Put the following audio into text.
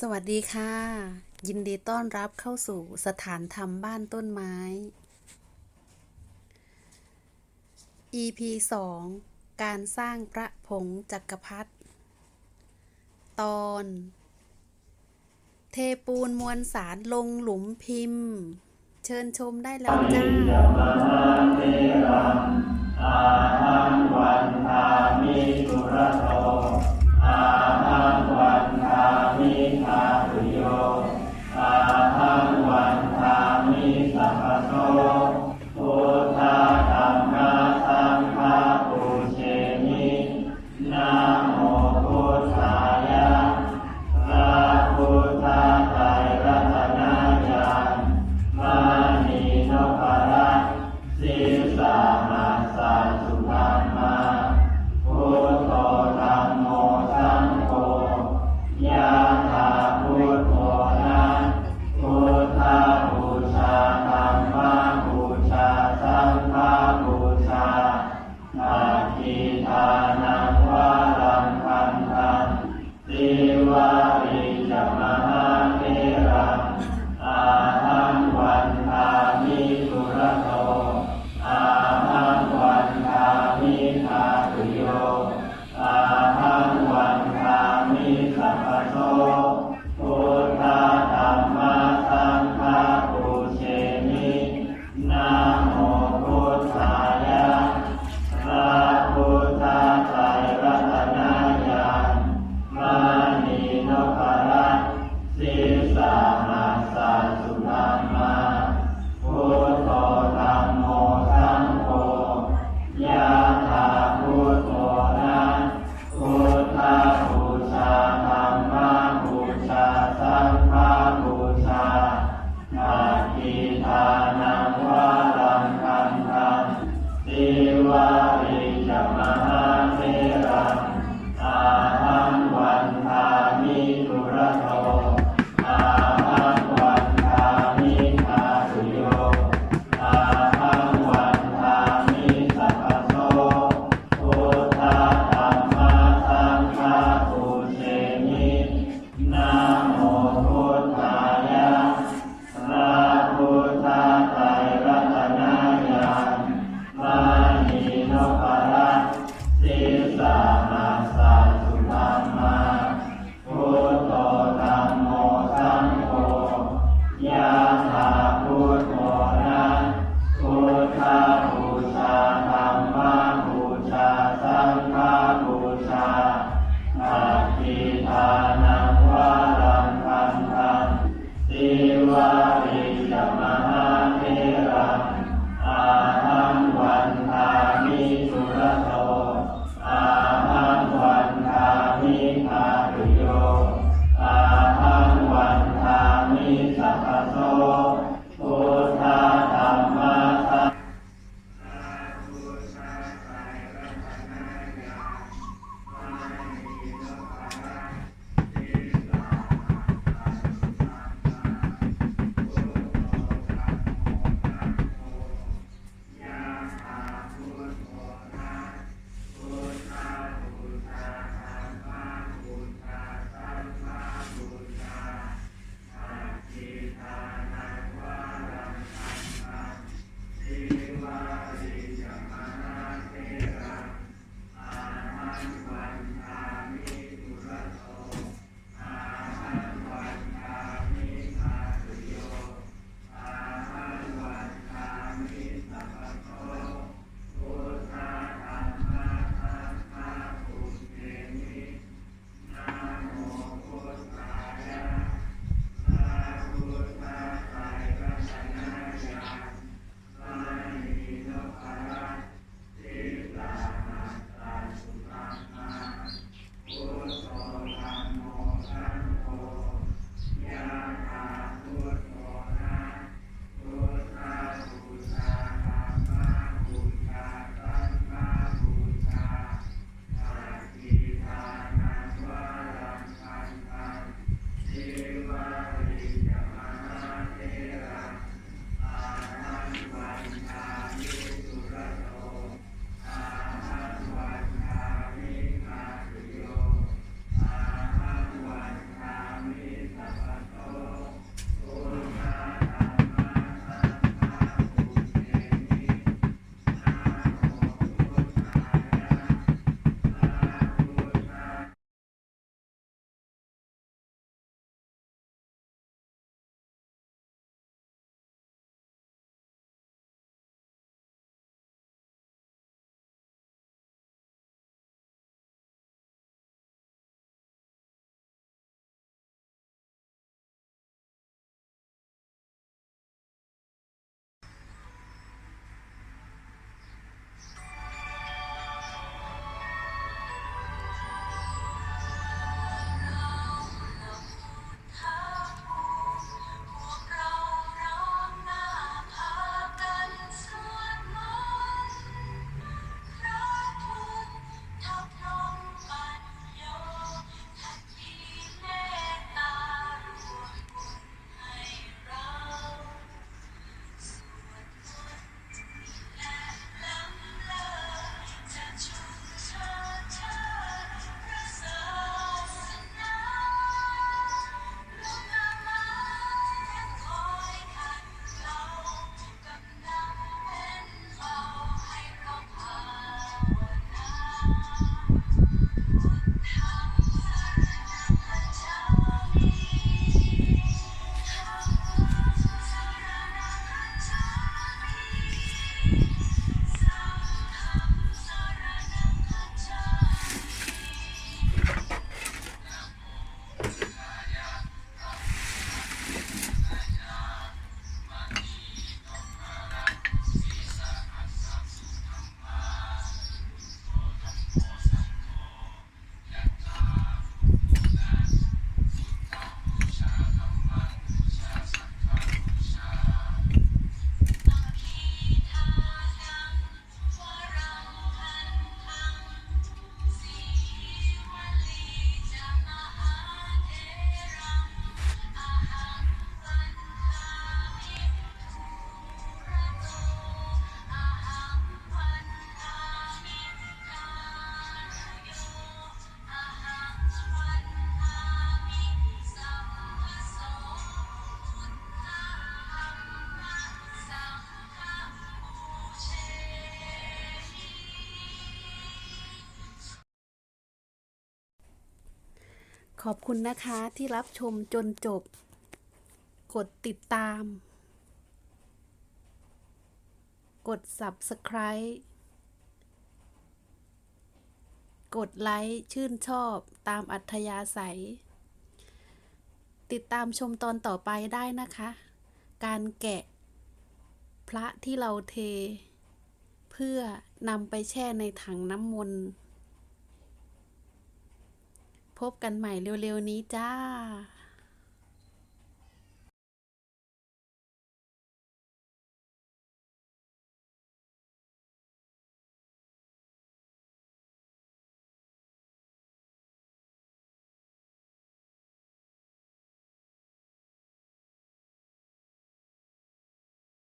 สวัสดีค่ะ ยินดีต้อนรับเข้าสู่สถานธรรมบ้านต้นไม้ EP 2 การสร้างพระผงจักรพรรดิตอน เทปูนมวลสารลงหลุมพิมพ์ เชิญชมได้แล้วจ้าพุทโธธรรโม Eva. ขอบคุณนะคะที่รับชมจนจบ กดติดตาม กด Subscribe กดไลค์ชื่นชอบตามอัธยาศัย ติดตามชมตอนต่อไปได้นะคะ การแกะ พระที่เราเท เพื่อนำไปแช่ในถังน้ำมนต์ พบกันใหม่เร็วๆนี้จ้า